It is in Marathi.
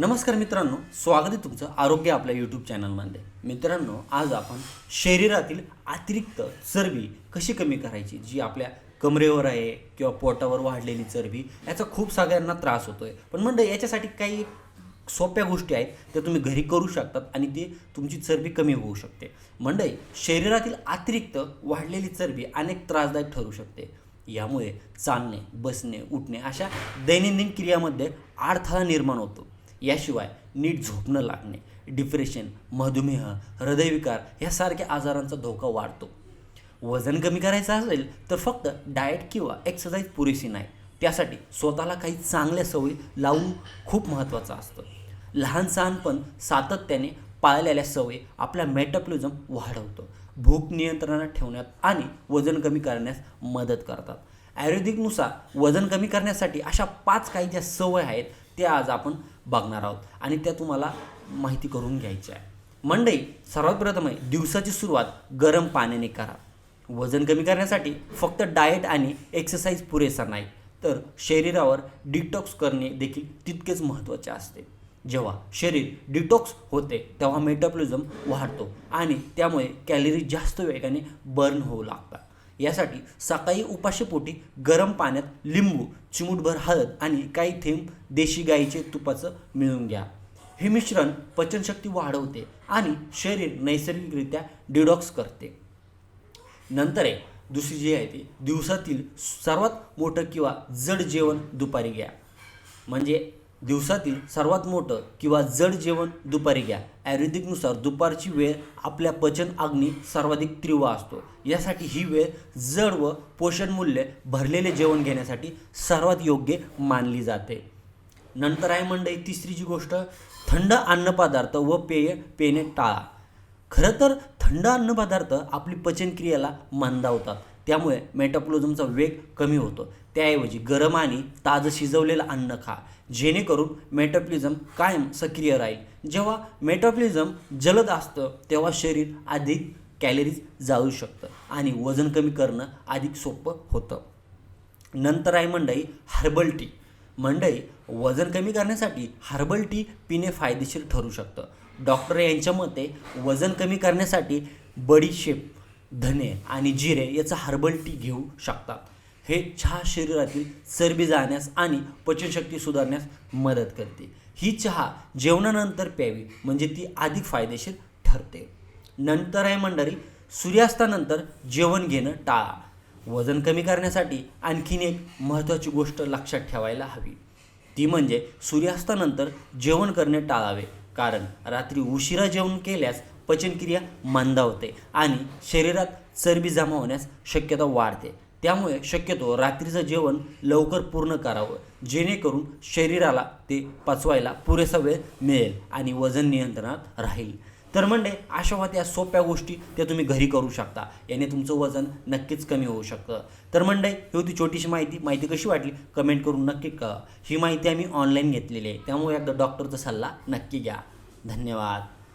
नमस्कार मित्रांनो स्वागत आहे तुमचं आरोग्य आपल्या यूट्यूब चॅनलमध्ये मित्रांनो आज आपण शरीरातील अतिरिक्त चरबी कशी कमी करायची जी आपल्या कमरेवर आहे किंवा पोटावर वाढलेली चरबी याचा खूप सगळ्यांना त्रास होतो आहे पण म्हणजे याच्यासाठी काही सोप्या गोष्टी आहेत त्या तुम्ही घरी करू शकतात आणि ते तुमची चरबी कमी होऊ शकते. मंडई शरीरातील अतिरिक्त वाढलेली चरबी अनेक त्रासदायक ठरू शकते. यामुळे चालणे बसणे उठणे अशा दैनंदिन क्रियामध्ये अडथळा निर्माण होतो. याशिवाय नीट झोपणं लागणे डिप्रेशन मधुमेह हृदयविकार यासारख्या आजारांचा धोका वाढतो. वजन कमी करायचं असेल तर फक्त डाएट किंवा एक्सरसाइज पुरेशी नाही. त्यासाठी स्वतःला काही चांगल्या सवयी लावून खूप महत्त्वाचं असतं. लहान सहानपण सातत्याने पाळलेल्या सवयी आपला मेटाप्लिझम वाढवतो. भूक नियंत्रणात ठेवण्यात आणि वजन कमी करण्यास मदत करतात. आयुर्वेदिकनुसार वजन कमी करण्यासाठी अशा पाच काही ज्या सवय आहेत ते आज आपण बघणार आहोत. आणि त्या तुम्हाला माहिती करून घ्यायची आहे मंडई सर्वात प्रथम आहे दिवसाची सुरुवात गरम पाण्याने करा. वजन कमी करण्यासाठी फक्त डाएट आणि एक्सरसाइज पुरेसा नाही तर शरीरावर डिटॉक्स करणे देखील तितकेच महत्त्वाचे असते. जेव्हा शरीर डिटॉक्स होते तेव्हा मेटाबॉलिझम वाढतो आणि त्यामुळे कॅलरी जास्त वेगाने बर्न होऊ लागतात. यासाठी सकाळी उपाशीपोटी गरम पाण्यात लिंबू चिमूटभर हळद आणि काही थेंब देशी गाईचे तुपाचं मिळून घ्या. हे मिश्रण पचनशक्ती वाढवते आणि शरीर नैसर्गिकरित्या डिडॉक्स करते. नंतर आहे दुसरी जी आहे ती दिवसातील सर्वात मोठं किंवा जड जेवण दुपारी घ्या. म्हणजे दिवसातील सर्वात मोठं किंवा जड जेवण दुपारी घ्या. आयुर्वेदिकनुसार दुपारची वेळ आपल्या पचन अग्नी सर्वाधिक तीव्र असतो. यासाठी ही वेळ जड व पोषणमूल्य भरलेले जेवण घेण्यासाठी सर्वात योग्य मानली जाते. नंतर आहे मंडई तिसरी जी गोष्ट थंड अन्नपदार्थ व पेय पेणे टाळा. खरं तर थंड अन्नपदार्थ आपली पचनक्रियेला मंदावतात त्यामुळे मेटाप्लोझमचा वेग कमी होतो. त्याऐवजी गरम आणि ताजं शिजवलेलं अन्न खा जेणेकरून मेटाप्लिझम कायम सक्रिय राहील. जेव्हा मेटाप्लिझम जलद असतं तेव्हा शरीर अधिक कॅलरीज जाळू शकतं आणि वजन कमी करणं अधिक सोपं होतं. नंतर आहे मंडई हर्बल टी. मंडई वजन कमी करण्यासाठी हर्बल टी पिणे फायदेशीर ठरू शकतं. डॉक्टर यांच्या मते वजन कमी करण्यासाठी बडीशेप धने आणि जिरे याचा हर्बल टी घेऊ शकतात. हे चहा शरीरातील चरबी जाण्यास आणि पचनशक्ती सुधारण्यास मदत करते. ही चहा जेवणानंतर प्यावी म्हणजे ती अधिक फायदेशीर ठरते. नंतर आहे मंडळी सूर्यास्तानंतर जेवण घेणं टाळा. वजन कमी करण्यासाठी आणखीन एक महत्त्वाची गोष्ट लक्षात ठेवायला हवी. ती म्हणजे सूर्यास्तानंतर जेवण करणे टाळावे कारण रात्री उशिरा जेवण केल्यास पचनक्रिया मंदावते आणि शरीरात चरबी जमा होण्यास शक्यता वाढते. त्यामुळे शक्यतो रात्रीचं जेवण लवकर पूर्ण करावं जेणेकरून शरीराला ते पचवायला पुरेसा वेळ मिळेल आणि वजन नियंत्रणात राहील. तर म्हणजे अशा होत्या सोप्या गोष्टी त्या तुम्ही घरी करू शकता. याने तुमचं वजन नक्कीच कमी होऊ शकतं. तर म्हणजे ही होती छोटीशी माहिती. माहिती कशी वाटली? कमेंट करून नक्की कळवा. ही माहिती आम्ही ऑनलाईन घेतलेली आहे. त्यामुळे एकदा डॉक्टरचा सल्ला नक्की घ्या. धन्यवाद.